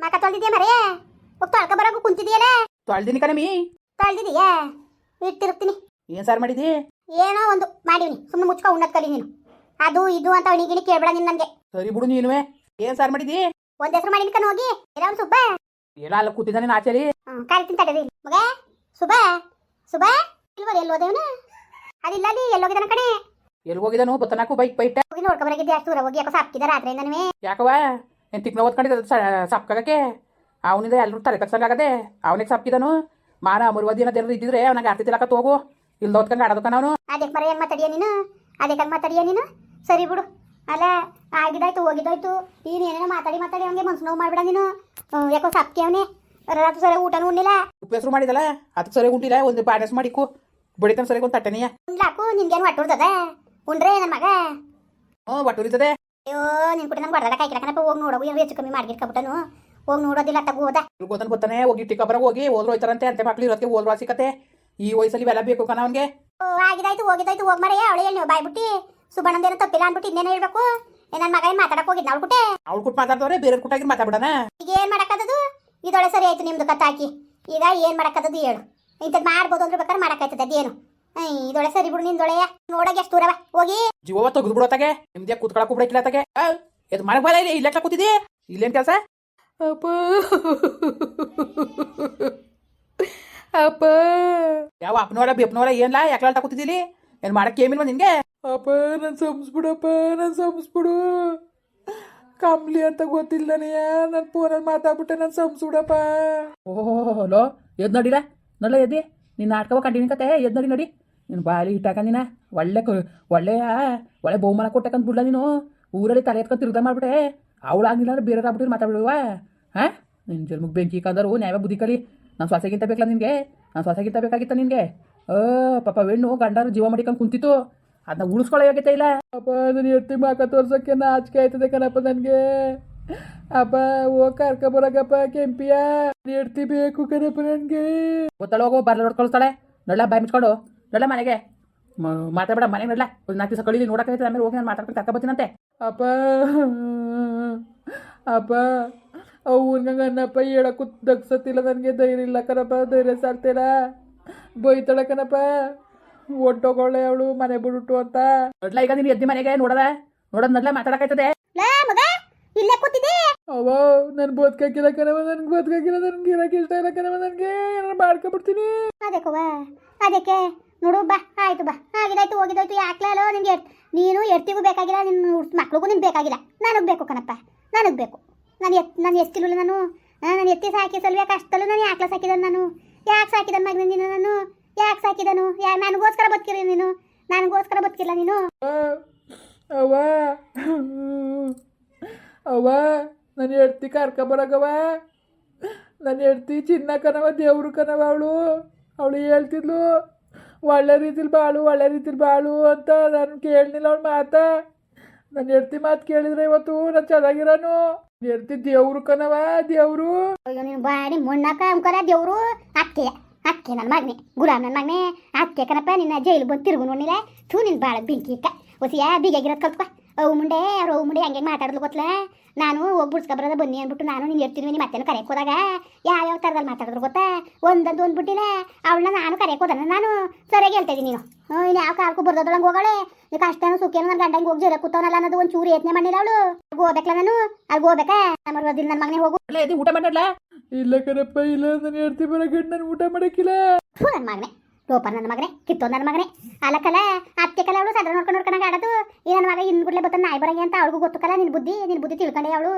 ಮಕ ತೊಳ್ದಿದ್ಯಾ ಮರೇ? ಹೋಗ್ ತೊಳ್ಕ ಬರೋಕು ಕುಂತಿದ್ಯಲ್ಲ ತೊಳ್ದಿನಿ ಕಣಮಿ. ತೊಳ್ದಿದ್ಯಾ? ಇಟ್ಟಿರ್ತೀನಿ ಏನ್ ಸಾರ್ ಮಾಡಿದಿ? ಏನೋ ಒಂದು ಮಾಡಿವ್ನಿ. ಸುಮ್ಮನೆ ಮುಚ್ಕೊ ಉಣ್ಣದ್ ಕಲಿ ನೀನು. ಅದು ಇದು ಅಂತ ಅಣಿಗಿಣಿ ಕೇಳ್ಬೇಡ ನೀನ್ ನನ್ಗೆ. ಸರಿ ಬಿಡು ನೀನುವೆ. ಏನ್ ಸಾರ್ ಮಾಡಿದಿ? ಒಂದ್ ಹೆಸರು ಮಾಡಿನ ಕಣ ಹೋಗಿ. ಇರೋ ಸುಬ್ಬ? ಎಲ್ಲ ಅಲ್ಲ ಕೂತಿದ್ದಾನೆ ಹ್ಮ್ ಕರಿತೀನಿ ತಡೀರಿ ಮಗ ಸುಬ್ಬ? ಸುಬ್ಬ? ಎಲ್ಲಿ ಎಲ್ಲೋದೇವನ ಅದಿಲ್ಲ ಅಲ್ಲಿ ಎಲ್ಲೋಗಿದಾನ ಕಣೆ? ಎಲ್ಲಿ ಹೋಗಿದ್ದಾನು ಬತ್ತನಾಕು ಬೈಕ್ ಬೈಟ ಹೋಗಿ ನೋಡ್ಕೊಬರಾಗಿದ್ದೆ ಅಷ್ಟು ದೂರ ಹೋಗಿ ಯಾಕೋ ಸಾಕಿದ ನನಗೆ ಯಾಕವ ಏನ್ ತಿಕ್ನ ಓದ್ಕೊಂಡಿದ್ದ ಸಪ್ಕಾಗಕ್ಕೆ? ಅವನಿಂದ ಎಲ್ಲರೂ ತಲೆ ತಗ್ಸಂಗಾಗದೆ ಅವನಿಗೆ ಸಪ್ಕಿದನು ಮಾನ ಅಮರ್ವಾದಿ ಅನ್ನೋದೇನಾದ್ರು ಇದ್ದಿದ್ರೆ ಅವನಿಗೆ ಆರ್ತಿ ತಿಲಕ ತೋಗು. ಇಲ್ಲ ಓದ್ಕಂಗೆ ಆಡೋದಕ್ಕ ಅವನು. ಅದಕ್ಕೆ ಮರ ಹೆಂಗೆ ಮಾತಾಡಿಯ ನೀನು? ಅದಕ್ಕೆ ಹಂಗೆ ಮಾತಾಡಿಯ ನೀನು? ಸರಿ ಬಿಡು. ಅಲ್ಲ ಆಗಿದಾಯ್ತು ಹೋಗಿದಾಯ್ತು ನೀನು ಏನೇನೋ ಮಾತಾಡಿ ಮಾತಾಡಿ ಅವನಿಗೆ ಮನ್ಸು ನೋವು ಮಾಡಿಬಿಡ ನೀನು. ಯಾಕೋ ಸಪ್ಕಿ ಅವನೇ. ರಾತ್ರಿ ಸರಿ ಊಟನೂ ಉಣ್ಣಿಲ್ಲ ಉಪಯೋಗ ಮಾಡಿದಲ್ಲ? ಅದಕ್ಕೆ ಸರಿ ಉಂಟಿಲ್ಲ ಒಂದು ಬಾಣಸ್ ಮಾಡಿಕ್ಕು. ಬಡಿತಾನ ಸರಿ ಒಂದು ತಟ್ಟನೆಯ. ಉಂಡ್ಲಾಕು ನಿನ್ಗೇನು ಹೊಟ್ಟುರ್ತದೆ ಉಂಡ್ರೆ ನನ್ನ ಮಗ? ಹ್ಞೂ ಒಟ್ಟುರಿತದೆ ಅಯ್ಯೋ ನಿನ್ ಕುಟಿ ನಂಗೆ ಹೊಡೆದ ಕೈ ಕಣಪ್ಪ ಹೋಗಿ ನೋಡೋಗು ಏನು ಹೆಚ್ಚು ಕಮ್ಮಿ ಮಾಡ್ಗಿರ್ಕಬಿಟ್ಟನು ಹೋಗಿ ನೋಡೋದಿಲ್ಲ ತಗೋ ಹೋದ. ಗೊತ್ತನ್ ಗೊತ್ತಾನೆ ಹೋಗಿ ಟಿಕ್ಕ ಬರ ಹೋಗಿ ಹೋದ್ರು ಹೋಯ್ತಾರಂತೆ ಅಂತೆ ಮಕ್ಳು ಇರೋದಕ್ಕೆ ಹೋದ್ರು ಸಿಕ್ಕತ್ತೆ. ಈ ವಯಸ್ಸಲ್ಲಿ ಇವೆಲ್ಲ ಬೇಕು ಕಣ ಅವನಿಗೆ. ಓ ಆಗಿದಾಯ್ತು ಹೋಗಿದಾಯ್ತು ಹೋಗ್ ಮರೆಯ ಅವಳೆ ಹೇಳಿ ನೀವು ಬಾಯ್ಬಿಟ್ಟು ಸುಬ್ಬಣ್ಣಂದೇನೋ ತಪ್ಪಿಲ್ಲ ಅನ್ಬಿಟ್ಟು ಇನ್ನೇನು ಹೇಳ್ಬೇಕು. ನನ್ನ ಮಗ ಏನು ಮಾತಾಡಕ್ ಹೋಗಿದ್ನ ಅವ್ಳು ಕುಟೆ? ಅವ್ಳು ಕುಟ್ ಮಾತಾಡ್ದವ್ರೆ ಬೇರೆ ಕುಟ್ಟಾಗಿ ಮಾತಾಡ್ಬಿಡಣ. ಈಗ ಏನ್ ಮಾಡಕ್ಕದದು ಇದೊಳೆ ಸರಿ ಆಯ್ತು ನಿಮ್ದು ಕತ್ತಾಕಿ ಈಗ ಏನ್ ಮಾಡಕ್ಕದದು ಹೇಳು. ಇಂಥದ್ದು ಮಾಡ್ಬೋದು ಅಂದ್ರೆ ಬೇಕಾದ್ರೆ ಮಾಡಕ್ಕಾಯ್ತದ ಅದೇನು? ಐ, ಇದೊಳೆ ಸರಿ ಬಿಡು ನಿಂದೊಳೆ ನೋಡಕ್ಕೆ ಎಷ್ಟು ದೂರವ? ಹೋಗಿ. ಜೀವ ತೆಗೆದು ಬಿಡೋತಾಗೆ ನಿಮ್ದೇ ಕೂತ್ಕೊಳಕ್ ಬಿಡಕ್ಕಿಲ್ಲ ತಗೆ ಇದು ಮನೆಗೆ ಬರ ಇಲ್ಲಿ ಇಲ್ಲಕ್ಕ ಕೂತಿದಿ? ಇಲ್ಲೇನ್ ಕೆಲಸ? ಅಪ್ಪ. ಅಪ್ಪ. ಯಾವ ಅಪ್ಪನವರ ಬಿಪ್ಪನವರ ಏನ್ಲಾ ಯಾಕಲ ಕೂತಿದ್ದೀಲಿ ಏನ್ ಮಾಡಕ್ ಏಮಿಲ್ವ ನಿನ್ಗೆ? ಅಪ್ಪ ನನ್ ಸಂಸ್ಬಿಡಪ್ಪ ನನ್ ಸಂಸ್ಬಿಡು. ಕಂಬ್ಲಿ ಅಂತ ಗೊತ್ತಿಲ್ಲ ನನ್ ಫೋನಲ್ಲಿ ಮಾತಾಡ್ಬಿಟ್ಟೆ ನನ್ ಸಂಸ್ಬಿಡಪ್ಪ ಓಹೋ ಹಲೋ ಎದ್ ನೋಡಿಲ್ಲ? ನೋಡ್ಲ ಎದ್ದಿ? ನಿನ್ನ ನಾಟಕವ ಕಂಟಿನ್ಯೂ ಕತೆ, ಎದ್ ನೋಡಿ ನೋಡಿ. ನೀನು ಬಾಲಿ ಇಟ್ಟಾಕ ನೀನಾ, ಒಳ್ಳೆ ಒಳ್ಳೆಯ ಒಳ್ಳೆ ಬಹುಮಾನ ಕೊಟ್ಟಕಂತ ಬಿಡ್ಲ ನೀನು. ಊರಲ್ಲಿ ತಲೆ ಎತ್ಕೊಂಡು ತಿರುಗ ಮಾಡ್ಬಿಟ್ಟೆ. ಅವಳಾಗಿಲ್ಲ ಅಂದ್ರೆ ಬೇರೆ ಆಗ್ಬಿಟ್ಟು ಮಾತಾಡ್ಬಿಡುವ. ಹಾಂ? ನಿನ್ನ ಜನ್ಮಕ್ಕೆ ಬೆಂಕಿ ಕಾದರು, ನ್ಯಾಯ ಬುದ್ಧಿ ಕಲಿ. ನಾನು ಸೊಸೆಗಿಂತ ಬೇಕಲ್ಲ ನಿನಗೆ? ನಾನು ಸೊಸೆಗಿಂತ ಬೇಕಾಗಿತ್ತ ನಿನಗೆ? ಓ, ಪಾಪ ಹೆಣ್ಣು ಗಂಡರು ಜೀವ ಮಾಡಿಕೊಂಡು ಕುಂತಿತ್ತು. ಅದನ್ನ ಉಳಿಸ್ಕೊಳ್ಳೋ ಯೋಗ್ಯತೆ ಇಲ್ಲ. ಪಾಪ, ಅದನ್ನ ಎತ್ತಿ ಮಾಕ ತೋರ್ಸೋಕ್ಕೆ ನಾಚಿಕೆ ಆಯ್ತದೆ ಕಣಪ್ಪ ನನಗೆ. ಅಪ್ಪ ಕರ್ಕ ಬರಗಪ್ಪ ಕೆಂಪಿಯ ಎಡ್ತಿ ಬೇಕು ಕಣಪ್ಪ ನನಗೆ. ಗೊತ್ತಾಳ ಹೋಗೋ ಬರ್ಲ ನೋಡ್ಕೊಳ್ತಾಳೆ ನೋಡ್ಲ ಬಾಯ್ ಮುಚ್ಕೊಂಡು. ನೋಡ್ಲ ಮನೆಗೆ. ಮಾತಾಡಬೇಡ ಮನೆಗೆ ನೋಡ್ಲ. ಒಂದು ನಾಲ್ಕು ದಿವಸ ಕಳೀಲಿ ನೋಡಕ್ಕೆ ಆಮೇಲೆ ಹೋಗಿ ನಾನು ಮಾತಾಡ್ಕೊಂಡು ಕರ್ಕೊಬತ್ತೀನಂತೆ ಅಪ್ಪ ಅಪ್ಪ ಅವ್ನಂಗೆ ಅನ್ನಪ್ಪ ಹೇಳಕ್ಕೂ ದಗ್ಸತ್ತಿಲ್ಲ ನನಗೆ ಧೈರ್ಯ ಇಲ್ಲ ಕಣಪ್ಪ ಧೈರ್ಯ ಸಾಲ್ತಿಲ್ಲ ಬೈತಾಳೆ ಕಣಪ್ಪ ಒಟ್ಟೋಗೋಳೆ ಅವಳು ಮನೆ ಬಿಡುಟ್ಟು ಅಂತ. ನೋಡ್ಲ ಈಗ ನೀನು ಎದ್ದಿ ಮನೆಗೆ ನೋಡದ? ನೋಡೋದ್ ನೋಡ್ಲ ಮಾತಾಡಕೈತದೆ ಲೇ ಮಗ! ಇಲ್ಲೇ ಕೂತಿದ್ದೆ. ಅವ್ವ ನನ್ ಬದುಕಾಕಿಲ್ಲ ಕಣವ ನನ್ಗೆ ಬದುಕಾಕಿಲ್ಲ ನನ್ಗೆ ಇರಕ್ಕೆ ಇಷ್ಟ ಇಲ್ಲ ಕಣವ ನನ್ಗೆ ಏನಾರು ಮಾಡ್ಕೊಬಿಡ್ತೀನಿ. ಅದಕ್ಕವ ಅದಕ್ಕೆ ನೋಡು ಬಾ ಆಯ್ತು ಬಾ. ಆಗಿದಾಯ್ತು ಹೋಗಿದಾಯ್ತು ಯಾಕ್ಲೇ ಅಲ್ಲೋ ನಿನ್ಗೆ ನೀನು ಎರ್ತಿಗೂ ಬೇಕಾಗಿಲ್ಲ ನಿನ್ನ ಮಕ್ಳಿಗೂ ನಿನ್ ಬೇಕಾಗಿಲ್ಲ. ನನಗೆ ಬೇಕು ಕಣಪ್ಪ ನನಗೆ ಬೇಕು. ನಾನು ಎತ್ ನಾನು ಎತ್ತಿಲ್ಲ ನಾನು. ನಾನು ಎತ್ತಿ ಸಾಕಿ ಸಲ್ವೆ ಕಷ್ಟದಲ್ಲೂ ನಾನು ಯಾಕ್ಲ ಸಾಕಿದನು ನಾನು? ಯಾಕೆ ಸಾಕಿದ ಮಗನ ನೀನು ನಾನು? ಯಾಕೆ ಸಾಕಿದನು? ಯಾ ನನಗೋಸ್ಕರ ಬದುಕಿರಿ ನೀನು? ನನಗೋಸ್ಕರ ಬದುಕಿಲ್ಲ ನೀನು? ಅವ್ವ ಅವ್ವ ನನ್ನ ಹೆಡ್ತಿ ಕರ್ಕೊಬರಗವ ನನ್ನ ಹೆಡ್ತಿ ಚಿನ್ನ ಕನವ ದೇವ್ರು ಕನವ ಅವಳು. ಅವಳು ಹೇಳ್ತಿದ್ಲು, ಒಳ್ಳೆ ರೀತಿಲಿ ಬಾಳು, ಒಳ್ಳೆ ರೀತಿಲಿ ಬಾಳು ಅಂತ ನಾನು ಕೇಳಲಿಲ್ಲ ಅವಳು ಮಾತ. ನನ್ನ ಹೆಡ್ತಿ ಮಾತು ಕೇಳಿದ್ರೆ ಇವತ್ತು ನಾನು ಚೆನ್ನಾಗಿರೋನು. ಹೆಡ್ತಿ ದೇವ್ರು ಕನವ ದೇವ್ರು. ಬಾಡಿ ಮುಣ್ಣಾಕ ದೇವ್ರು. ಅಕ್ಕೆ ಅಕ್ಕೆ ನನ್ನ ಮಗನೆ, ಗುಲಾಮ್ ನನ್ನ ಮಗನೆ. ಅಕ್ಕೆ ಕನಪ್ಪ ನಿನ್ನ ಜೈಲು ಬಂದು ತಿರುಗು ನೋಡಿಲ್ಲ ಥೂ ನಿನ್ನ ಬಾಳ ಬೆಂಕಿ ಇಕ್ಕ ಹೊಸಿಯ ಬೀಗಾಗಿರೋದು ಕಲ್ತ್ಕೊ. ಅವು ಮುಂಡೆ ಅವ್ರು ಅವು ಮುಂಡೆ ಹಂಗೆ ಮಾತಾಡಲು ಗೊತ್ತಲ್ಲ ನಾನು ಹೋಗಿ ಬಿಡ್ಸ್ಕೊಬರದ ಬನ್ನಿ ಅಂದ್ಬಿಟ್ಟು ನಾನು ನೀನು ಇರ್ತೀನಿ ನಿಮ್ಮ ಮತ್ತೇನು ಕರೆಯಕ್ಕೆ ಹೋದಾಗ ಯಾವ್ಯಾವ ಥರದಲ್ಲಿ ಮಾತಾಡಿದ್ರು ಗೊತ್ತಾ? ಒಂದಂದು ಅಂದ್ಬಿಟ್ಟಿಲ್ಲ ಅವಳನ್ನ ನಾನು ಕರೆಯಕ್ಕೆ ಹೋದ ನಾನು ಸರಿಯಾಗಿ ಹೇಳ್ತಾ ಇದ್ದೀನಿ ನೀನು. ಹ್ಞೂ ಇನ್ನು ಯಾವ ಕಾಲಕ್ಕೂ ಬರ್ದೋದೊಳಗೆ ಹೋಗೋಳೆ. ನೀವು ಕಷ್ಟನೂ ಸುಖೇನೋ ನನ್ನ ಗಂಡಂಗೆ ಹೋಗಿ ಜರ ಕೂತವನಲ್ಲ ಅನ್ನೋದು ಒಂದು ಚೂರು ಯತ್ನೆ ಮಾಡಿಲ್ಲ ಅವಳು. ಹೋಗ್ಬೇಕಲ್ಲ ನಾನು? ಅಲ್ಲಿ ಹೋಗ್ಬೇಕಾ? ನಮ್ಮ ಬರ್ದಿಲ್ಲ ನನ್ನ ಮಗನೇ ಹೋಗು. ಊಟ ಮಾಡಲ್ಲ ಇಲ್ಲ ಕರಪ್ಪ ಇಲ್ಲ ನಾನು ಹೆಡ್ತಿ ಬರೋ ನಾನು ಊಟ ಮಾಡಕ್ಕಿಲ್ಲ. ಹ್ಞೂ ನನ್ನ ಮಗನೇ. ಲೋಪರ್ ನನ್ನ ಮಗನೇ ಕಿತ್ತೋ ನನ್ನ ಮಗನೇ. ಆಲಕಲ ಅತ್ತೆ ಕಲ ಅವಳು ಸದ್ರ ನೋಡ್ಕೊಂಡು ನೋಡ್ಕೊಂಡು ಆಡೋದು. ಈ ನನ್ನ ಮಗ ಇನ್ ಗುಡ್ಲೆ ಬತ್ತ ನಾಯಿ ಬರಂಗೆ ಅಂತ ಅವಳಿಗೂ ಗೊತ್ತಕ್ಕಲ್ಲ ನಿನ್ನ ಬುದ್ಧಿ ನಿನ್ನ ಬುದ್ಧಿ ತಿಳ್ಕೊಂಡೆ ಅವಳು.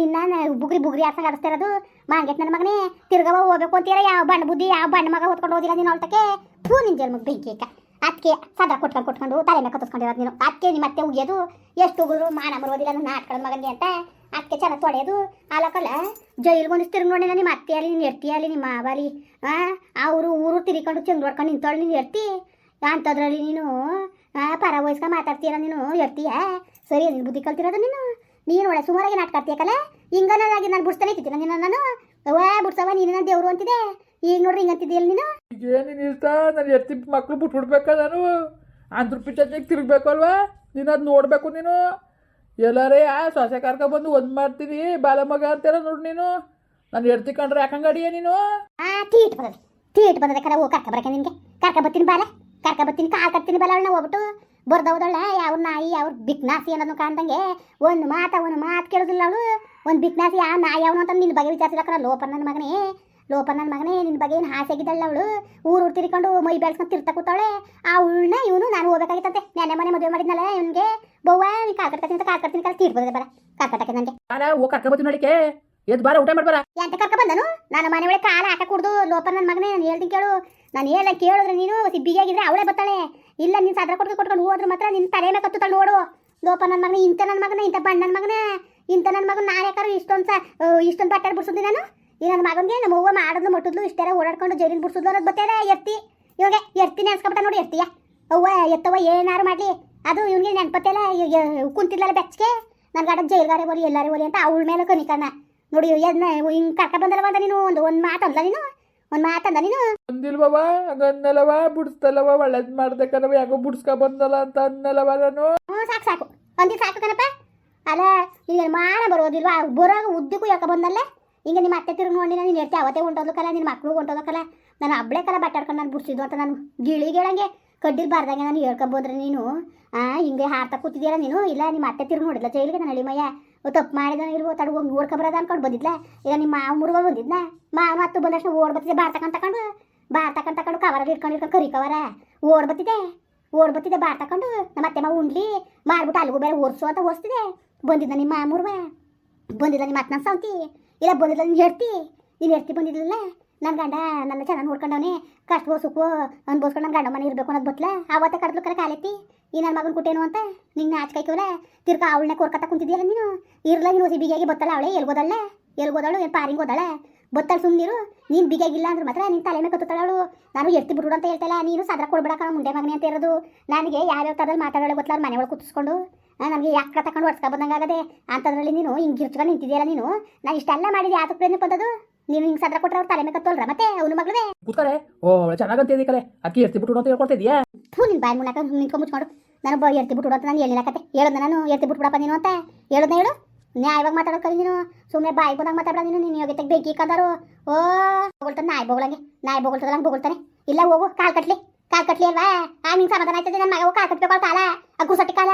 ನಿನ್ನ ಬುಗ್ರಿ ಬುಗ್ರಿ ಆಡ್ಸಂಗೆ ಆಡಿಸ್ತಾ ಇರೋದು. ಮಾಂಗೆಟ್ ನನ್ನ ಮಗನೇ. ತಿರ್ಗವ ಹೋಗ್ಬೇಕು ಅಂತೀರ? ಯಾವ ಬಣ್ಣ ಬುದ್ಧಿ, ಯಾವ ಬಣ್ಣ ಮಗ ಹೊತ್ಕೊಂಡು ಹೋದಿಲ್ಲ ನೀನು ಅವಳ್ತಕ್ಕೆ? ಹೂ ನಿನ್ ಜನ್ಮಕ್ಕೆ ಬೆಂಕಿ ಅಕ್ಕ ಅದಕ್ಕೆ ಸದ್ರ ಕೊಟ್ಕೊಂಡು ಕೊಟ್ಕೊಂಡು ತಲೆ ಮೇಲೆ ಕತ್ತಿಸ್ಕೊಂಡಿರೋದು ನೀನು. ಅದಕ್ಕೆ ನಿಮ್ಮ ಮತ್ತೆ ಉಗಿಯೋದು. ಎಷ್ಟು ಉಗಿದ್ರು ಮಾನ ಮರೋದಿಲ್ಲ ನನ್ನ ನಾಟ್ಕೊಳ್ಳೋ ಮಗನಿಗೆ ಅಂತ. ಅದಕ್ಕೆ ಚೆನ್ನಾಗಿ ತೊಳೆಯೋದು. ಅಲಕ್ಕಲ್ಲ ಜೈಲ್ಗೆ ಒಂದು ನೋಡಿ ನಿಮ್ಮ ಅತ್ತೆ ಅಲ್ಲಿ ನೀನು ಎರ್ತಿ ಅಲ್ಲಿ ನಿಮ್ಮ ಮಾವಲಿ ಆ? ಅವರು ಊರು ತಿರ್ಕೊಂಡು ಚಂದ್ ನೋಡ್ಕೊಂಡು ನಿಂತೋಳು ನೀನು ಎರ್ತಿ ಅಂಥದ್ರಲ್ಲಿ ನೀನು ಪರ ವಯಸ್ಕ ಮಾತಾಡ್ತೀರ ನೀನು ಎರ್ತೀಯ ಸರಿ ನೀನು ಬುದ್ಧಿ ಕಲ್ತಿರೋದು ನೀನು? ನೀನು ಒಳ್ಳೆ ಸುಮಾರಾಗಿ ನಾಟ್ಕಾಡ್ತೀಯಕಲ್ಲ ಹಿಂಗ ನಾನಾಗಿ ನಾನು ಬಿಡ್ಸ್ತಾನೆ ಇರ್ತೀನಿ ನೀನು ನಾನು? ಅವ್ವ ಬಿಡ್ಸವ ನೀನು ನನ್ನ ದೇವರು ಅಂತಿದೆ ಈಗ ನೋಡ್ರಿ ಹಿಂಗಂತಿದ್ದೀಯಲ್ಲ ನೀನು? ನೀನು ಇಷ್ಟ? ನಾನು ಎತ್ತಿ ಮಕ್ಳು ಬಿಟ್ಬಿಡ್ಬೇಕ ನಾನು? ಅಂದ್ರ ಪಿಚ್ಚಿಗೆ ತಿರುಗ್ಬೇಕು ಅಲ್ವಾ ನೀನು ಅದು ನೋಡಬೇಕು ನೀನು? ಎಲ್ಲಾರೇ, ಆ ಸೊಸೆ ಕರ್ಕೊಬಂದು ಒಂದು ಮಾಡ್ತೀನಿ. ಬಾಲ ಮಗ ನೋಡು ನೀನು. ನಾನು ಎಡ್ತಿ ಕಂಡ್ರೆ ನೀನು? ಆ, ತೀಟ್ ಬಂದದೆ ತೀಟ್ ಬಂದದೆ ಕರ. ಹೋಗಿ ಕರ್ಕ ಬರಕ ನಿನ್ಗೆ. ಕರ್ಕ ಬತ್ತೀನಿ ಬಾಲ. ಕರ್ಕ ಬತ್ತೀನಿ ಕಾಲ್ ಕರ್ತೀನಿ ಬಾಲ ಅವಳನ್ನ ಹೋಗ್ಬಿಟ್ಟು ಬರ್ದವದಳ ಯಾವ ನಾಯಿ, ಅವ್ರ ಬಿಕ್ನಾಸಿ ಅನ್ನೋದು ಕಾಣ್ದಂಗೆ ಒಂದು ಮಾತ, ಒಂದು ಮಾತು ಕೇಳೋದಿಲ್ಲ ಅವಳು. ಒಂದು ಬಿಕ್ನಾಸಿ ಆ ನಾಯಿ ಅವನು ಅಂತ ನಿನ್ನ ಬಗ್ಗೆ ವಿಚಾರಿಸಿಲ್ಲ ಲೋಪ ನನ್ನ ಮಗನೇ. ಲೋಪ ನನ್ನ ಮಗನೇ ನಿನ್ನ ಬಗ್ಗೆ ಏನು ಹಾಸೆ ಆಗಿದ್ದಲ್ಲ ಅವಳು? ಊರು ಊರು ತಿರ್ಕೊಂಡು ಮೈ ಬೆಳೆಸ್ಕೊಂಡು ತಿರ್ತಾ ಕೂತಾಳೆ. ಆ ಉಳ್ನ ಇವನು ನಾನು ಹೋಗ್ಬೇಕಾಗಿತ್ತಂತೆ. ನೆನೆ ಮನೆ ಮದುವೆ ಮಾಡಿದ್ನಲ್ಲ ಇವನಿಗೆ. ಬವ್ವ ನೀ ಕಾಕರ್ತೀನಿ ಕಟ್ತೀನಿ ಅಂತ ಕಾಲ್ ಬಂದದೆ ಬರ. ಕಾಕಟಕ್ಕೆ ನನಗೆ ಬಾಲ ಹೋಗಿ ಕರ್ಕೊಬತ್ತೀನಿ ನೋಡಿಕೆ ಎದ್ದು ಬಾರ ಊಟ ಮಾಡ್ಬಾರ. ಎಂತ ಕರ್ಕ ಬಂದನು? ನಾನು ಮನೆ ಒಳಗೆ ಕಾಲ ಹಾಕ ಕುಡ್ದು ಲೋಪ ನನ್ನ ಮಗನೇ ನಾನು ಹೇಳ್ತೀನಿ ಕೇಳು. ನಾನು ಹೇಳ ಕೇಳಿದ್ರೆ ನೀನು ಸಿಬ್ಬಿಯಾಗಿದ್ರೆ ಅವಳೇ ಬರ್ತಾಳೆ. ಇಲ್ಲ ನೀನು ಸಾದ್ರ ಕೊಟ್ಟು ಕೊಟ್ಕೊಂಡು ಹೋದ್ರೆ ಮಾತ್ರ ನಿನ್ನ ತಲೆ ಮೇಲೆ ಕತ್ತುತ್ತಾಳೆ ನೋಡು. ಲೋಪ ನನ್ನ ಮಗನೇ ಇಂಥ ನನ್ನ ಮಗನೇ ಇಂಥ ಬಣ್ಣ ನನ್ನ ಮಗನೇ ಇಂಥ ನನ್ನ ಮಗನ ನಾನು ಯಾಕಾರು ಇಷ್ಟೊಂದು ಸ ಇಷ್ಟೊಂದು ಬಟ್ಟೆ ಬಿಡ್ಸಿದ್ದೆ ನಾನು? ಈ ನನ್ನ ಮಗನಿಗೆ ನಮ್ಮ ಅವ್ವ ಮಾಡಿದ್ಲು ಮುಟ್ಟಿದ್ಲು ಇಷ್ಟೆಲ್ಲ ಓಡಾಡ್ಕೊಂಡು ಜೈಲಿನ ಬಿಡ್ಸಿದ್ಲು ಅನ್ನೋದು ಬತ್ತೇರ ಎತ್ತಿ. ಇವಾಗ ಎತ್ತಿ ನೆನ್ಸ್ಕೊಬಿಟ್ಟ ನೋಡಿ ಎತ್ತಿಯ. ಅವ್ವ ಎತ್ತವ ಏನಾರು ಮಾಡಲಿ. ಅದು ಇವನಿಗೆ ನೆನಪತ್ತೆಲ್ಲ ಕುಂತಿದ್ಲಲ್ಲ ಬೆಚ್ಚಗೆ? ನನ್ನ ಗಾಡ ಜೈಲ್ಗಾರೆ ಬರಿ ಎಲ್ಲಾರೇ ಬೋಲಿ ಅಂತ ಅವಳ ಮೇಲೆ ಕನಿಕಣ್ಣ ನೋಡಿ ಎದ್ನ ಹಿಂಗೆ ಕರ್ಕ ಬಂದಲ್ಲ ಬಂದ ನೀನು? ಒಂದು ಒಂದು ಮಾತು ಅಂದ್ಲ ನೀನು? ಒಂದು ಮಾತಂದ ನೀನು? ಅಂದಿಲ್ವವ ಹಂಗನ್ನಲ್ಲವ ಬಿಡಿಸ್ತಲ್ಲವ ಒಳ್ಳೇದು ಮಾಡ್ದೆ ಕಣವ ಯಾಕೋ ಬಿಡ್ಸ್ಕೊ ಬಂದಲ್ಲ ಅಂತ ಅನ್ನಲ್ಲವ ನಾನು. ಹ್ಞೂ ಸಾಕು ಸಾಕು. ಅಂದಿ ಸಾಕು ಕಣಪ್ಪ. ಅಲ್ಲ ನೀನು ಮಾಡ ಬರೋದಿಲ್ವಾ? ಬರೋ ಉದ್ದಕ್ಕೂ ಯಾಕೆ ಬಂದಲ್ಲ? ಹಿಂಗೆ ನಿಮ್ಮ ಅತ್ತೆ ತಿರುಗಿ ನೋಡಿ ನೀನು ಎರ್ತಿ ಅವತ್ತೇ ಹೊಂಟೋದಕ್ಕಲ್ಲ ನಿನ್ನ ಮಕ್ಕಳು ಹೊಂಟೋದಕ್ಕಲ್ಲ ನಾನು ಅಬ್ಳೆ ಕಲ ಬಟ್ಟಾಡ್ಕೊಂಡು ನಾನು ಬಿಡ್ಸಿದ್ದು ಅಂತ ನಾನು ಗಿಳಿಗೇಳಂಗೆ ಕಡ್ಡಿಲ್ ಬಾರ್ದಂಗೆ ನಾನು ಹೇಳ್ಕೊಬೋದ್ರೆ ನೀನು. ಆ, ಹಿಂಗೆ ಹಾರ್ತಾ ಕೂತಿದ್ದೀರ ನೀನು? ಇಲ್ಲ, ನಿಮ್ಮ ಅತ್ತೆ ತಿರುಗಿ ನೋಡಿಲ್ಲ ಜೈಲಿಗೆ? ನಾನು ಮಯ್ಯ ತಪ್ಪು ಮಾಡಿದ ಇಲ್ವೋ ತಡ ಹೋಗಿ ನೋಡ್ಕೊಬರೋದ ಅನ್ಕೊಂಡು ಬಂದಿದ್ಲ? ಈಗ ನಿಮ್ಮ ಮಾವ ಮುರುಗ ಬಂದಿದ್ನ? ಮಾವ ಮತ್ತು ಬಂದಷ್ಟು ಓಡ್ ಬರ್ತಿದ್ದೆ, ಬಾರ್ ತಕೊಂಡು ತಕೊಂಡು. ಬಾರ್ ತಕೊಂಡು ತಕೊಂಡು ಕವರಲ್ಲಿ ಇಟ್ಕೊಂಡು ಇಟ್ಕೊಂಡು ಕರಿ ಕವರ ಓಡ್ ಬತ್ತಿದೆ ಓಡ್ ಬರ್ತಿದ್ದೆ, ಬಾರ್ ತಕೊಂಡು. ನಮ್ಮ ಅತ್ತೆ ಮಾವು ಉಂಡ್ಲಿ, ಮಾಡ್ಬಿಟ್ಟು ಅಲ್ಲಿಗೂ ಬೇರೆ ಓಡಿಸು ಅಂತ ಓಡಿಸ್ತಿದೆ ಬಂದಿದ್ದ ನಿಮ್ಮ ಮುರುಗ ಬಂದಿದ್ದ ನಿಮ್ಮ ಅತ್ನ ಸಾಂತಿ. ಇಲ್ಲ ಬಂದಿಲ್ಲ ನೀನು ಹೇಳ್ತಿ ನೀನು ಹೇಳ್ತಿ ಬಂದಿದ್ಲಲ್ಲ? ನನ್ನ ಗಂಡ ನನ್ನ ಚೆನ್ನಾಗಿ ನೋಡ್ಕೊಂಡವನೇ. ಕಷ್ಟವೋ ಸುಖವೋ ಅನ್ಬೋಸ್ಕೊಂಡು ನನ್ನ ಗಂಡ ಮನೆ ಇರಬೇಕು ಅನ್ನೋದು ಬತ್ಲ ಅವತ್ತ ಕಡ್ದು ಕರೆ ಕಾಲೆತ್ತಿ? ಈ ನನ್ನ ಮಗನ ಕುಟ್ಟೇನು ಅಂತ? ನಿನ್ನ ನಾಚ್ಕೈಕವಲ್ಲ ತಿರ್ಕ ಅವಳನ್ನ ಕೊರ್ಕತ್ತ ಕುಂತಿದ್ಯಲ್ಲ ನೀನು? ಇರ್ಲ ನೀನು ಹೊಸಿ ಬಿಗಿಯಾಗಿ ಬತ್ತಲ್ಲ ಅವಳೆ? ಎಲ್ಗೋದಲ್ಲ ಎಲ್ಗೋದಳು ಏನು ಪಾರಿಂಗ್ ಹೋದಳ ಬತ್ತಳು ಸುಮ್ಮನಿರು ನೀನು ಬಿಗಿಯಾಗಿಲ್ಲ ಅಂದ್ರೆ ಮಾತ್ರ ನಿನ್ನ ತಲೆ ಮೇಲೆ ಕತ್ತುತ್ತಾಳು ನಾನು ಎತ್ತಿ ಬಿಡು ಅಂತ ಹೇಳ್ತಲ್ಲ ನೀನು ಸದ್ರ ಕೊಡ್ಬೇಡ ಮುಂಡೆ ಮಗನೇ ಅಂತ ಇರೋದು. ನನಗೆ ಯಾವ್ಯಾವ ಥರದಲ್ಲಿ ಮಾತಾಡೋಳು ಗೊತ್ತಲ್ಲ ಮನೆ ಒಳಗೆ ಕೂತ್ಸ್ಕೊಂಡು. ನನಗೆ ಯಾಕೆ ತಗೊಂಡು ಹೊಡ್ಸ್ಕೊ ಬಂದಂಗೆ ಆಗದೆ? ಅಂಥದ್ರಲ್ಲಿ ನೀನು ಹಿಂಗೆ ಗಿರ್ಚ್ಕೊಂಡು ನಿಂತಿದೆಯಲ್ಲ ನೀನು? ನಾನು ಇಷ್ಟೆಲ್ಲ ಮಾಡಿದೆ ಯಾತಕ್ಕೆ ಪ್ರೇಮ ಬಂದದು ನೀನು ಹಿಂಗೆ ಸದ್ರ ಕೊಟ್ಟರೆ ಅವ್ರು ತಲೆ ಮೇಲೆ ಕತ್ತೋಲ್ರ ಮತ್ತೆ ಅವನು ಮಗಳೇ ಕೂತ್ಕರೆ ಓ ಚೆನ್ನಾಗಂತ ಕಲೆ. ಅಕ್ಕಿ ಎರ್ತಿ ಬಿಟ್ಟು ಅಂತ ಹೇಳ್ಕೊಳ್ತಿದ್ಯಾ ಹ್ಞೂ ನಿನ್ನ ಬಾಯಿ ಮುಳ್ಳಾಕ ನಿಂತ್ಕೊಂಡು ಮುಚ್ಕೊಂಡು ನಾನು ಬ ಎರ್ತಿ ಬಿಟ್ಟು ಅಂತ ನಾನು ಹೇಳಿಲ್ಲ ಕತೆ ಹೇಳೋದು ನಾನು ಎರ್ತಿ ಬಿಟ್ಬಿಡಪ್ಪ ನೀನು ಅಂತ. ಹೇಳೋದ ಹೇಳು. ನ್ಯಾಯವಾಗಿ ಮಾತಾಡೋದು ಕಲಿ ನೀನು. ಸುಮ್ಮನೆ ಬಾಯಿ ಬಂದಾಗ ಮಾತಾಡ ನೀನು. ನೀನು ಯೋಗ್ಯತೆ ಬೆಂಕಿ ಕದಾರು ಓ ಬೋಗಳ್ತಾನೆ ನಾಯಿ ಬೋಗಳಂಗೆ. ನಾಯಿ ಬೊಗಳ್ತದಂಗೆ ಬೋಗಳ್ತಾನೆ. ಇಲ್ಲ ಹೋಗು. ಕಾಲ್ ಕಟ್ಲಿ. ಕಾಲ್ ಕಟ್ಲಿ ಅಲ್ವಾ? ಆ ನಿಂಗೆ ಸಮಾಧಾನ ಆಯ್ತದೆ. ನನ್ನ ಮಗ ಕಾಲು ಕಟ್ಬೇಕು ಕಾಲ. ಅಗ್ಗು ಗುಸಟ್ಟಿ ಕಾಲ.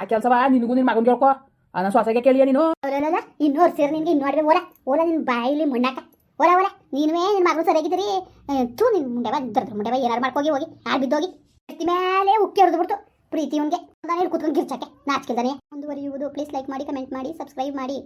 ಆ ಕೆಲಸವ ನಿನಗೂ ನಿನ್ನ ಮಗನ್ ಹೇಳ್ಕೊ. ನನ್ನ ಸೊಸೆಗೆ ಕೇಳಿಯ ನೀನು. ಅವರಲ್ಲ ಇನ್ನು ಸೇರಿ ನಿನ್ಗೆ, ಇನ್ನು ಆಡ್ಬೇಕು ಓಲ ಓಲ ನಿನ್ನ ಬಾಯಿಲಿ ಮಣ್ಣಾಕ. ಓಲ ಓಲ ನೀನುವೇ ನಿನ್ನ ಮಗಳು ಸರಿಯಾಗಿದ್ದೀರಿ ಥೂ ನಿನ್ನ ಮುಂಡೆವ ದರ್ದ್ರ ಮುಂಡೆವ ಏನಾರು ಮಾಡ್ಕೋಗಿ ಹೋಗಿ, ಆಡ್ ಬಿದ್ದೋಗಿ. ಮೇಲೆ ಉಕ್ಕಿ ಹೊಡೆದು ಬಿಡ್ತು. ಪ್ರೀತಿ ಅವನಿಗೆ. ನಾನು ಕೂತ್ಕೊಂಡು ಗಿರ್ಚಕ್ಕೆ ನಾಚ್ಕಿದ್ದಾನೆ ಮುಂದುವರಿಯುವುದು. ಪ್ಲೀಸ್ ಲೈಕ್ ಮಾಡಿ ಕಮೆಂಟ್ ಮಾಡಿ ಸಬ್ಸ್ಕ್ರೈಬ್ ಮಾಡಿ.